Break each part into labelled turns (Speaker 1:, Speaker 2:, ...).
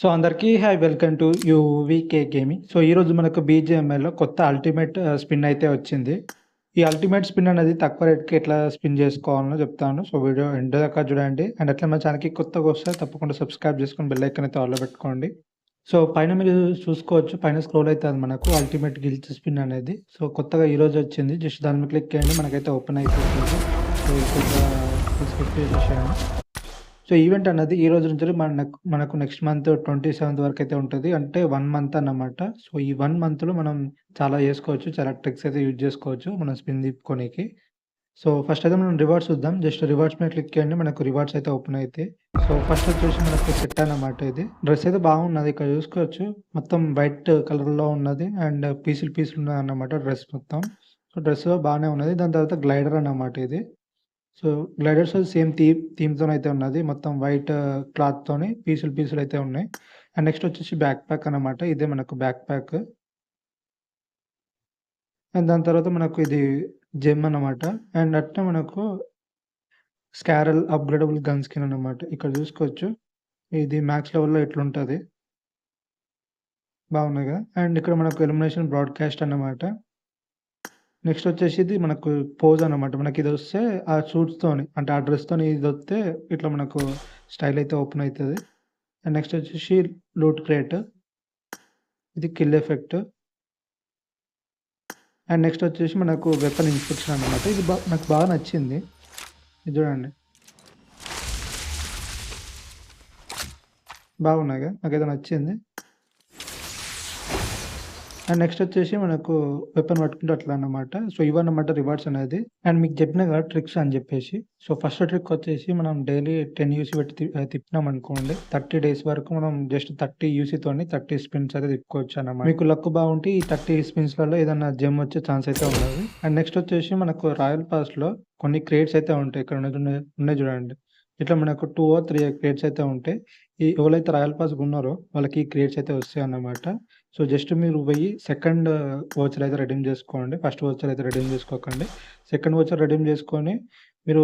Speaker 1: So అందరికీ hi welcome to UVK gaming. So ఈరోజు మనకు బీజేఎంఎల్లో కొత్త అల్టిమేట్ స్పిన్ అయితే వచ్చింది. ఈ అల్టిమేట్ స్పిన్ అనేది తక్కువ రేట్‌కి ఎట్లా స్పిన్ చేసుకోవాలో చెప్తాను. సో వీడియో ఎండ్ దాకా చూడండి. అండ్ అట్లా మన కొత్తగా వస్తే తప్పకుండా సబ్స్క్రైబ్ చేసుకొని బెల్ ఐకన్ అయితే ఆల్‌లో పెట్టుకోండి. సో పైన మీరు చూసుకోవచ్చు. పైన స్క్రోల్ అవుతుంది మనకు అల్టిమేట్ గిల్చ్ స్పిన్ అనేది. సో కొత్తగా ఈరోజు వచ్చింది. జస్ట్ దాని మీద క్లిక్ చేయండి. మనకైతే ఓపెన్ అయిపోతుంది. సో కొద్దిగా సో ఈవెంట్ అన్నది ఈ రోజు నుంచి మనకు మనకు నెక్స్ట్ మంత్ ట్వంటీ సెవెన్ వరకు అయితే ఉంటుంది అంటే వన్ మంత్ అన్నమాట. సో ఈ వన్ మంత్‌లో మనం చాలా చేసుకోవచ్చు. చాలా ట్రిక్స్ అయితే యూజ్ చేసుకోవచ్చు. మనం స్పిన్ తిప్పుకోనీకి. సో ఫస్ట్ అయితే మనం రివార్డ్స్ చూద్దాం. జస్ట్ రివార్డ్స్ మీద క్లిక్ చేయండి. మనకు రివార్డ్స్ అయితే ఓపెన్ అయితే సో ఫస్ట్ వచ్చేసి మనకు సెట్ అన్నమాట ఇది. డ్రెస్ అయితే బాగున్నది. ఇక్కడ చూసుకోవచ్చు. మొత్తం వైట్ కలర్‌లో ఉన్నది. అండ్ పీసులు పీసులు ఉన్నదన్నమాట డ్రెస్ మొత్తం. సో డ్రెస్ బాగానే ఉన్నది. దాని తర్వాత గ్లైడర్ అన్నమాట ఇది. సో గ్లైడర్స్ సేమ్ థీమ్ థీమ్‌తోనైతే ఉన్నది. మొత్తం వైట్ క్లాత్‌తోని uh, పీసులు పీసులు అయితే ఉన్నాయి. అండ్ నెక్స్ట్ వచ్చేసి బ్యాక్ ప్యాక్ అన్నమాట. ఇదే మనకు బ్యాక్ ప్యాక్. అండ్ దాని తర్వాత మనకు ఇది జెమ్ అన్నమాట. అండ్ అట్నే మనకు స్కారల్ అప్‌గ్రేడబుల్ గన్ స్కిన్ అన్నమాట. ఇక్కడ చూసుకోవచ్చు. ఇది మ్యాక్స్ లెవెల్‌లో ఎట్లుంటుంది బాగున్నాయి కదా! అండ్ ఇక్కడ మనకు ఎలిమినేషన్ బ్రాడ్‌కాస్ట్ అన్నమాట. నెక్స్ట్ వచ్చేసి ఇది మనకు పోజ్ అనమాట మనకి ఇది వస్తే ఆ సూట్స్‌తోని అంటే ఆ డ్రెస్‌తోని ఇదొస్తే ఇట్లా మనకు స్టైల్ అయితే ఓపెన్ అవుతుంది అండ్ నెక్స్ట్ వచ్చేసి లూట్ క్రేట్. ఇది కిల్ ఎఫెక్ట్. అండ్ నెక్స్ట్ వచ్చేసి మనకు వెపన్ ఇన్స్పెక్షన్ అన్నమాట. ఇది బా నాకు బాగా నచ్చింది. ఇది చూడండి. బాగున్నాయిగా నాకైతే నచ్చింది. అండ్ నెక్స్ట్ వచ్చేసి మనకు వెపన్ పట్టుకుంటే అట్లా అన్నమాట. సో ఇవన్నమాట రివార్డ్స్ అనేది. అండ్ మీకు చెప్పిన కదా ట్రిక్స్ అని చెప్పేసి. సో ఫస్ట్ ట్రిక్ వచ్చేసి మనం డైలీ 10 యూసీ పెట్టి తిప్పినాం అనుకోండి థర్టీ డేస్ వరకు మనం జస్ట్ 30 యూసీతోని 30 స్పిన్స్ అయితే తిప్పుకోవచ్చు అన్నమాట. మీకు లక్ బాగుంటే ఈ 30 స్పిన్స్‌లలో ఏదైనా జెమ్ వచ్చే ఛాన్స్ అయితే ఉండదు అండ్ నెక్స్ట్ వచ్చేసి మనకు రాయల్ పాస్‌లో కొన్ని క్రేట్స్ అయితే ఉంటాయి. ఇక్కడ ఉన్నాయి చూడండి. ఇట్లా మనకు టూ ఆర్ త్రీ క్రేట్స్ అయితే ఉంటాయి. ఈ ఎవరైతే రాయల్ పాస్ ఉన్నారో వాళ్ళకి ఈ క్రేట్స్ అయితే వస్తాయన్నమాట. సో జస్ట్ మీరు పోయి సెకండ్ వోచర్ అయితే రెడీమ్ చేసుకోండి. ఫస్ట్ వోచర్ అయితే రెడీమ్ చేసుకోకండి. సెకండ్ వోచర్ రెడీమ్ చేసుకొని మీరు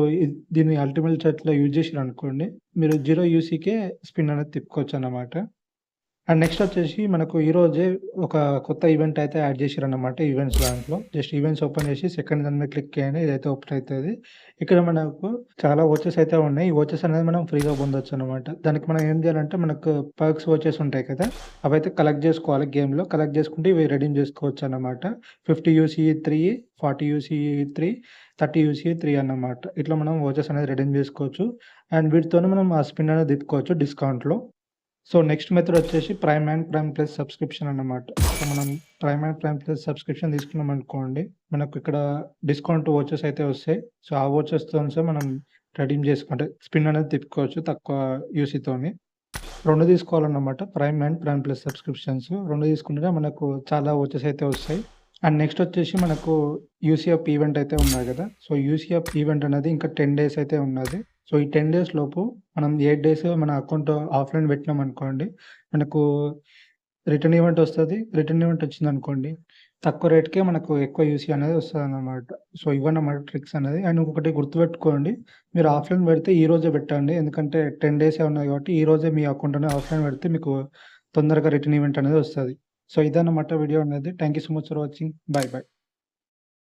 Speaker 1: దీన్ని అల్టిమేట్ చట్లో యూజ్ చేసిర్రనుకోండి. మీరు జీరో యూసీకే స్పిన్ అనేది తిప్పుకోవచ్చు అన్నమాట అండ్ నెక్స్ట్ వచ్చేసి మనకు ఈరోజే ఒక కొత్త ఈవెంట్ అయితే యాడ్ చేసిర్రన్నమాట ఈవెంట్స్ దాంట్లో. జస్ట్ ఈవెంట్స్ ఓపెన్ చేసి సెకండ్ దాని మీద క్లిక్ చేయండి. ఇదైతే ఓపెన్ అవుతుంది ఇక్కడ మనకు చాలా వోచర్స్ అయితే ఉన్నాయి. ఈ వోచర్స్ అనేది మనం ఫ్రీగా పొందొచ్చు అనమాట దానికి మనం ఏం చేయాలంటే మనకు పర్క్స్ వోచర్స్ ఉంటాయి కదా! అవైతే కలెక్ట్ చేసుకోవాలి గేమ్‌లో. కలెక్ట్ చేసుకుంటే ఇవి రెడీమ్ చేసుకోవచ్చు అనమాట fifty UC three forty UC 3, 30 UC three అన్నమాట. ఇట్లా మనం వోచర్స్ అనేది రెడీమ్ చేసుకోవచ్చు. అండ్ వీటితోనే మనం ఆ స్పిన్ అనేది తిప్పుకోవచ్చు డిస్కౌంట్‌లో. సో నెక్స్ట్ మెథడ్ వచ్చేసి prime and prime plus subscription అన్నమాట. సో మనం prime and prime plus subscription తీసుకున్నామనుకోండి. మనకు ఇక్కడ డిస్కౌంట్ వోచర్స్ అయితే వస్తాయి. సో ఆ వోచర్స్‌తోని మనం రెడీమ్ చేసుకుంటే స్పిన్ అనేది తిప్పుకోవచ్చు తక్కువ యూసీతోని. రెండు తీసుకోవాలన్నమాట. Prime and prime plus subscriptions. రెండు తీసుకుంటేనే మనకు చాలా వోచర్స్ అయితే వస్తాయి. అండ్ నెక్స్ట్ వచ్చేసి మనకు యూసీఎఫ్ ఈవెంట్ అయితే ఉన్నది కదా! సో యూసీఎఫ్ ఈవెంట్ అనేది ఇంకా 10 డేస్ అయితే ఉన్నది. సో ఈ 10 డేస్ లోపు మనం ఎయిట్ డేస్ మన అకౌంట్ ఆఫ్‌లైన్ పెట్టినాం అనుకోండి మనకు రిటర్న్ ఈవెంట్ వస్తుంది రిటర్న్ ఈవెంట్ వచ్చింది అనుకోండి తక్కువ రేట్‌కే మనకు ఎక్కువ యూసీ అనేది వస్తుంది అన్నమాట సో ఇవన్నమాట ట్రిక్స్ అనేది. అండ్ ఇంకొకటి గుర్తుపెట్టుకోండి. మీరు ఆఫ్‌లైన్ పెడితే ఈ రోజే పెట్టండి. ఎందుకంటే 10 డేసే ఉన్నాయి కాబట్టి ఈ రోజే మీ అకౌంట్ అనేది ఆఫ్‌లైన్ పెడితే మీకు తొందరగా రిటర్న్ ఈవెంట్ అనేది వస్తుంది సో ఇదన్నమాట వీడియో అనేది. Thank you so much for watching. Bye bye